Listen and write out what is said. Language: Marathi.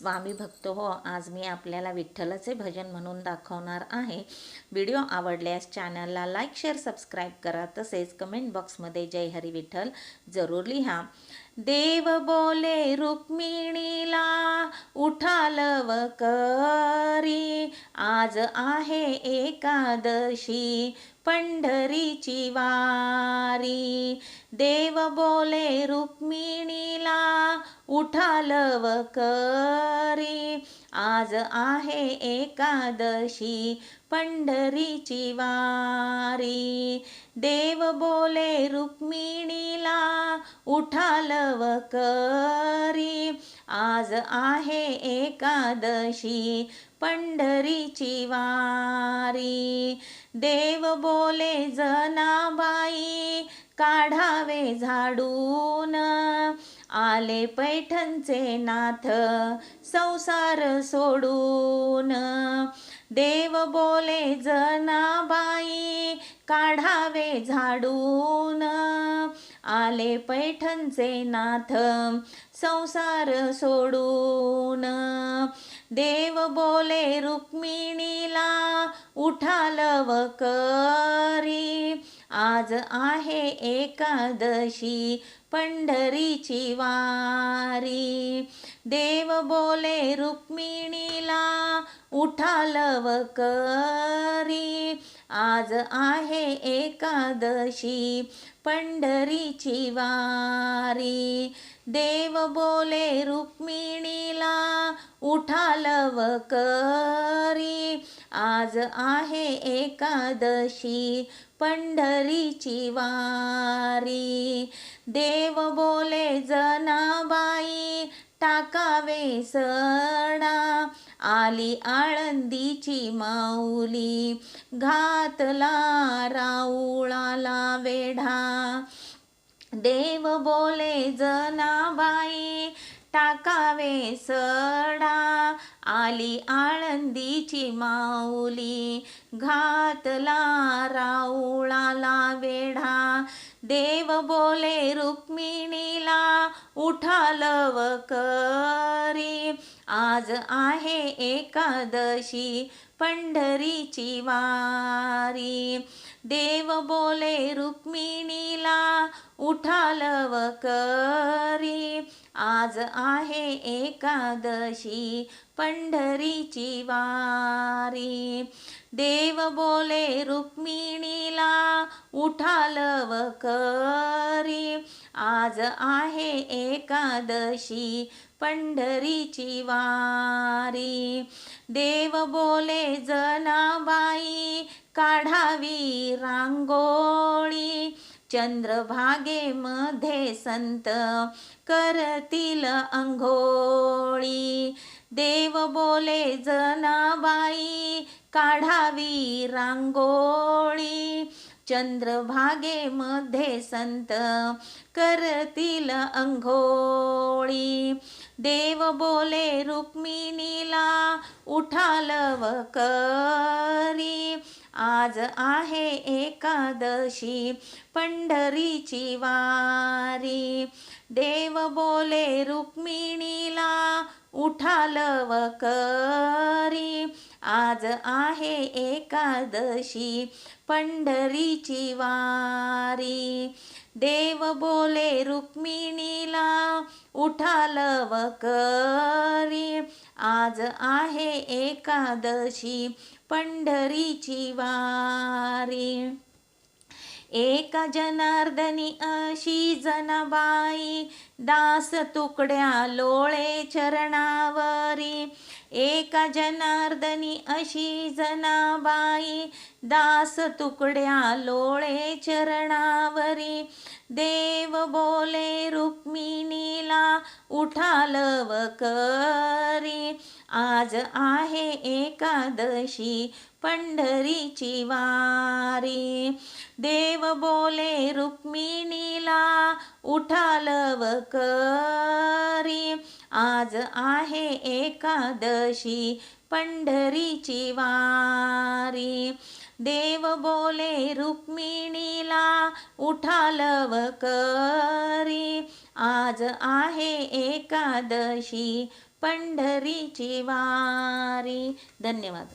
स्वामी भक्त हो आज मी आपल्याला विठ्ठलाचे भजन म्हणून दाखवणार आहे. व्हिडिओ आवडल्यास चॅनलला लाईक शेअर सबस्क्राईब करा. तसेच कमेंट बॉक्समध्ये जय हरी विठ्ठल जरूर लिहा. देव बोले रुक्मिणीला उठालव करी. आज आहे एकादशी पंढरीची वारी. देव बोले रुक्मिणीला उठालव करी. आज आहे एकादशी पंढरीची वारी. देव बोले रुक्मिणीला उठालव करी. आज आहे एकादशी पंढरीची वारी. देव बोले जनाबाई काढावे झाडून. आले पैठणचे नाथ संसार सोडून. देव बोले जनाबाई काढावे झाडून. आले पैठणचे नाथ संसार सोडून. देव बोले रुक्मिणीला उठालव करी. आज आहे एकादशी पंढरीची वारी. देव बोले रुक्मिणीला उठाल करी. आज आहे एकादशी पंढरीची वारी. देव बोले रुक्मिणीला उठाल करी. आज आहे एकादशी पंढरीची वारी. देव बोले जनाबाई टाकावे सणा. आली आळंदीची माऊली घातला राऊळाला वेढा. देव बोले जनाबाई टाकावे सडा आली आळंदीची माऊली. घातला राऊळाला वेढा. देव बोले रुक्मिणीला उठालव करी. आज आहे एकादशी पंढरीची वारी. देव बोले रुक्मिणीला उठालव करी. आज आहे एकादशी पंढरीची वारी. देव बोले रुक्मिणीला उठालव करी. आज आहे एकादशी पंढरीची वारी. देव बोले जनाबाई काढावी रांगोळी. चंद्रभागेमध्ये संत करतील अंघोळी. देव बोले जनाबाई काढावी रांगोळी चंद्रभागेमध्ये संत करतील अंघोळी. देव बोले रुक्मिणीला उठालव करी. आज आहे एकादशी पंढरीची वारी. देव बोले रुक्मिणीला उठाल करी. आज आहे एकादशी पंढरीची वारी. देव बोले रुक्मिणीला उठाल करी. आज आहे एकादशी पंढरीची वारी. एका जनार्दनी अशी जनाबाई दास तुकड्या लोळे चरणावरी. एका जनार्दनी अशी जनाबाई दास तुकड्या लोळे चरणावरी. देव बोले रुक्मिणी उठालव करी. आज आहे एकादशी पंढरीची वारी. देव बोले रुक्मिणीला उठालव करी. आज आहे एकादशी पंढरीची वारी. देव बोले रुक्मिणीला उठालव कर. आज आहे एकादशी पंढरीची वारी. धन्यवाद.